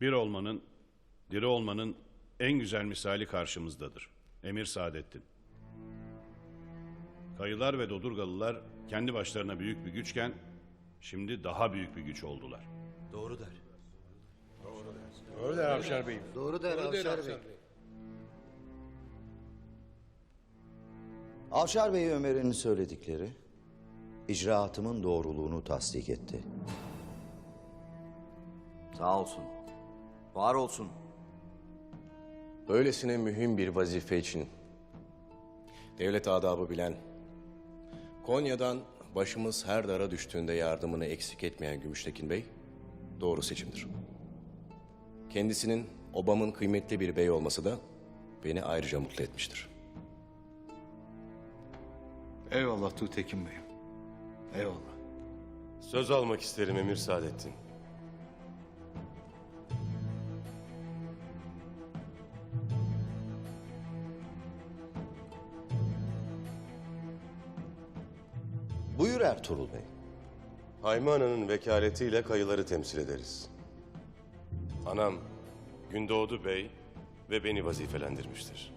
Bir olmanın, diri olmanın en güzel misali karşımızdadır. Emir Saadettin. Kayılar ve Dodurgalılar kendi başlarına büyük bir güçken şimdi daha büyük bir güç oldular. Doğru der. Öyle Avşar Bey'im. Doğru der Avşar Bey. Avşar Bey Ömer'in söyledikleri icraatımın doğruluğunu tasdik etti. Sağ olsun. Var olsun. Böylesine mühim bir vazife için devlet adabı bilen, Konya'dan başımız her dara düştüğünde yardımını eksik etmeyen Gümüştekin Bey doğru seçimdir. Kendisinin obamın kıymetli bir bey olması da beni ayrıca mutlu etmiştir. Eyvallah Tuğtekin Bey'im. Eyvallah. Söz almak isterim Emir Saadettin. Buyur Ertuğrul Bey. Haymi Ana'nın vekaletiyle kayıları temsil ederiz. Anam Gündoğdu Bey ve beni vazifelendirmiştir.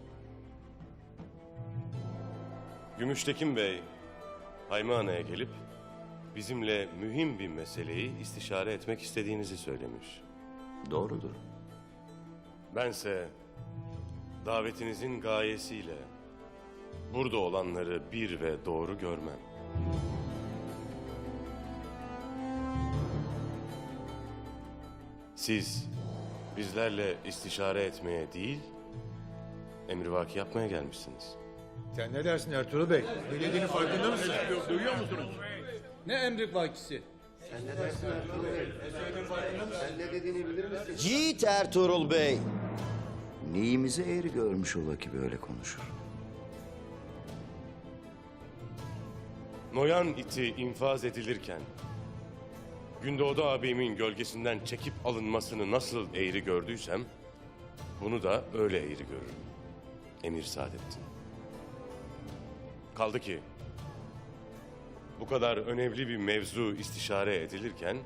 Gümüştekin Bey Haymi Ana'ya gelip bizimle mühim bir meseleyi istişare etmek istediğinizi söylemiş. Doğrudur. Bense davetinizin gayesiyle burada olanları bir ve doğru görmem. Siz bizlerle istişare etmeye değil, emrivaki yapmaya gelmişsiniz. Sen ne dersin Ertuğrul Bey? Ne dediğinin farkında mısın? Ne emri vakisi? Yiğit Ertuğrul Bey. Neyimizi eğri görmüş ola ki böyle konuşur. Noyan iti infaz edilirken, Gündoğdu abimin gölgesinden çekip alınmasını nasıl eğri gördüysem, bunu da öyle eğri görürüm. Emir Saadettin. Kaldı ki, bu kadar önemli bir mevzu istişare edilirken,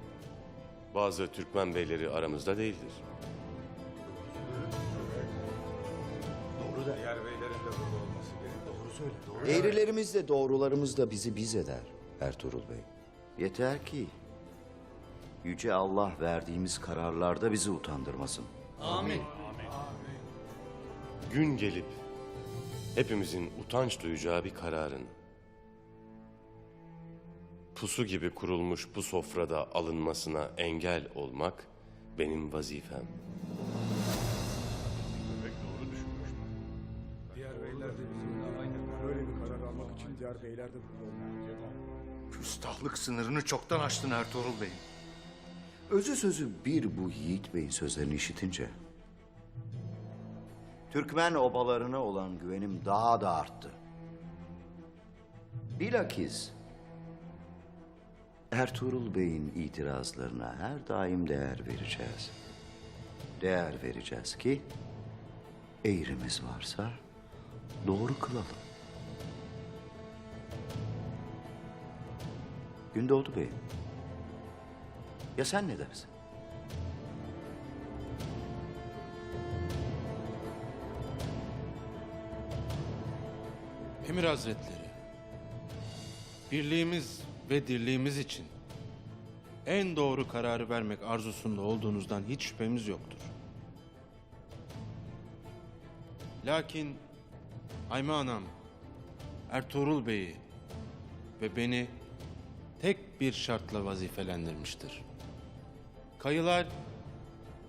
bazı Türkmen beyleri aramızda değildir. Eğrilerimiz de doğrularımız da bizi biz eder Ertuğrul Bey. Yeter ki Yüce Allah verdiğimiz kararlarda bizi utandırmasın. Amin. Gün gelip hepimizin utanç duyacağı bir kararın pusu gibi kurulmuş bu sofrada alınmasına engel olmak benim vazifem. Böyle bir karar almak için diğer beyler de burada. Küstahlık sınırını çoktan aştın Ertuğrul Bey'im. Özü sözü bir bu Yiğit Bey'in sözlerini işitince... Türkmen obalarına olan güvenim daha da arttı. Bilakis Ertuğrul Bey'in itirazlarına her daim değer vereceğiz. Değer vereceğiz ki eğrimiz varsa doğru kılalım. Gündoğdu Bey. Ya sen ne dersin? Emir Hazretleri, birliğimiz ve dirliğimiz için en doğru kararı vermek arzusunda olduğunuzdan hiç şüphemiz yoktur. Lakin Ayme Anam, Ertuğrul Bey'i ve beni tek bir şartla vazifelendirmiştir. Kayılar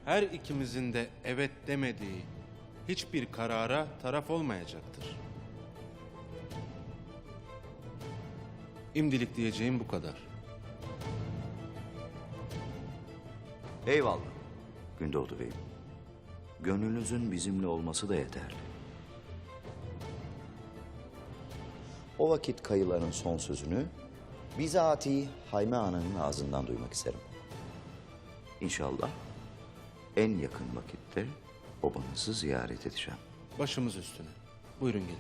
her ikimizin de evet demediği hiçbir karara taraf olmayacaktır. İmdilik diyeceğim bu kadar. Eyvallah Gündoğdu Bey'im. Gönlünüzün bizimle olması da yeterli. O vakit kayıların son sözünü bizatihi Hayme Ana'nın ağzından duymak isterim. İnşallah en yakın vakitte obanızı ziyaret edeceğim. Başımız üstüne. Buyurun gelin.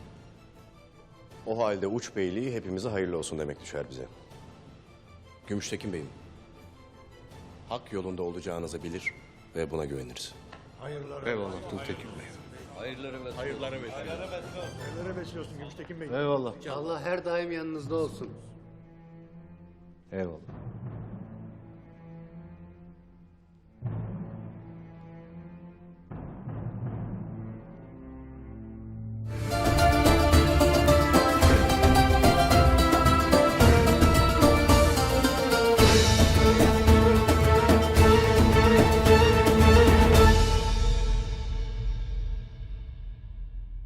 O halde uç beyliği hepimize hayırlı olsun demek düşer bize. Gümüştekin Bey'im, hak yolunda olacağınızı bilir, ve buna güveniriz. Eyvallah Gültekin Bey. Nelere besliyorsun Gümüştekin Bey? Eyvallah. Allah her daim yanınızda olsun. Eyvallah.